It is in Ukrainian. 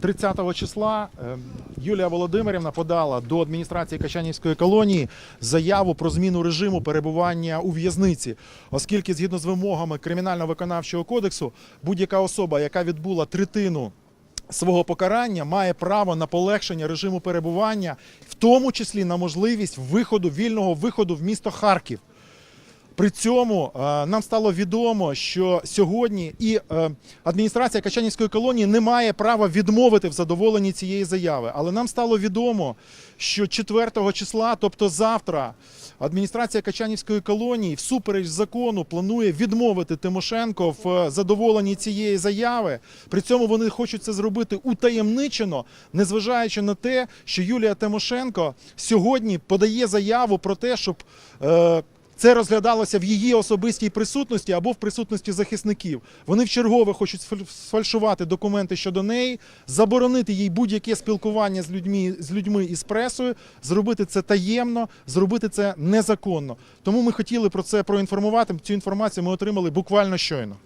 30 числа е, Юлія Володимирівна подала до адміністрації Качанівської колонії заяву про зміну режиму перебування у в'язниці, оскільки згідно з вимогами кримінально-виконавчого кодексу будь-яка особа, яка відбула третину свого покарання, має право на полегшення режиму перебування, в тому числі на можливість виходу вільного виходу в місто Харків. При цьому е, нам стало відомо, що сьогодні і е, адміністрація Качанівської колонії не має права відмовити в задоволенні цієї заяви. Але нам стало відомо, що 4 числа, тобто завтра, адміністрація Качанівської колонії всупереч закону планує відмовити Тимошенко в е, задоволенні цієї заяви. При цьому вони хочуть це зробити утаємничено, незважаючи на те, що Юлія Тимошенко сьогодні подає заяву про те, щоб. Це розглядалося в її особистій присутності або в присутності захисників. Вони в чергове хочуть сфальшувати документи щодо неї, заборонити їй будь-яке спілкування з людьми, з людьми і з пресою, зробити це таємно, зробити це незаконно. Тому ми хотіли про це проінформувати. Цю інформацію ми отримали буквально щойно.